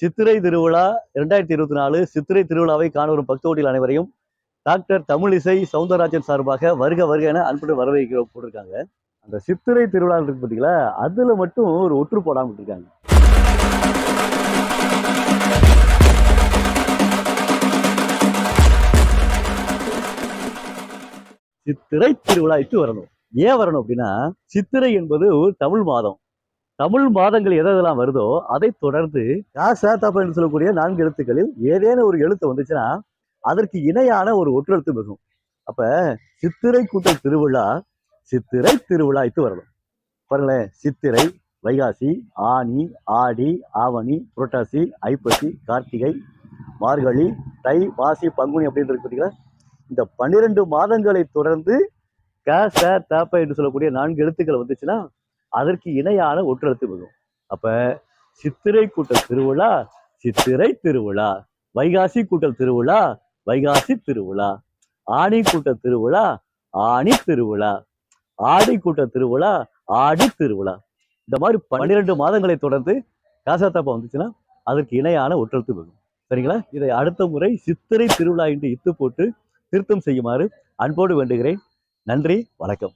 சித்திரை திருவிழா இரண்டாயிரத்தி இருபத்தி நாலு சித்திரை திருவிழாவை காணவரும் பக்தோட்டில் அனைவரையும் டாக்டர் தமிழிசை சவுந்தரராஜன் சார்பாக வருக வருக என அன்புடன் வரவேற்கிறோம் போட்டிருக்காங்க. அந்த சித்திரை திருவிழா இருக்கு பார்த்தீங்களா அதுல மட்டும் ஒரு ஒற்று போடாமல் இருக்காங்க சித்திரை திருவிழா இட்டு வரணும். ஏன் வரணும் அப்படின்னா சித்திரை என்பது ஒரு தமிழ் மாதம். தமிழ் மாதங்கள் எதெல்லாம் வருதோ அதை தொடர்ந்து காசா தப்பா என்று சொல்லக்கூடிய நான்கு எழுத்துக்களில் ஏதேனும் ஒரு எழுத்து வந்துச்சுன்னா அதற்கு இணையான ஒரு ஒற்றெழுத்து மிகும் அப்ப சித்திரை கூட்டல் திருவிழா சித்திரை திருவிழா இத்து வரணும். பாருங்களேன் சித்திரை வைகாசி ஆனி ஆடி ஆவணி புரட்டாசி ஐப்பசி கார்த்திகை மார்கழி தை மாசி பங்குனி அப்படின்னு இருக்கு பார்த்தீங்களா இந்த பன்னிரெண்டு மாதங்களை தொடர்ந்து க ச தப்ப என்று சொல்லக்கூடிய நான்கு எழுத்துக்கள் வந்துச்சுன்னா அதற்கு இணையான ஒற்றெழுத்து மிகும் அப்ப சித்திரை கூட்டல் திருவிழா சித்திரை திருவிழா. வைகாசி கூட்டல் திருவிழா வைகாசி திருவிழா. ஆணி கூட்டல் திருவிழா ஆணி திருவிழா. ஆடி கூட்டல் திருவிழா ஆடி திருவிழா. இந்த மாதிரி பன்னிரெண்டு மாதங்களை தொடர்ந்து காசாத்தாப்பா வந்துச்சுன்னா அதற்கு இணையான ஒற்றெழுத்து மிகும் சரிங்களா? இதை அடுத்த முறை சித்திரை திருவிழா என்று இத்து போட்டு திருத்தம் செய்யுமாறு அன்போடு வேண்டுகிறேன். நன்றி வணக்கம்.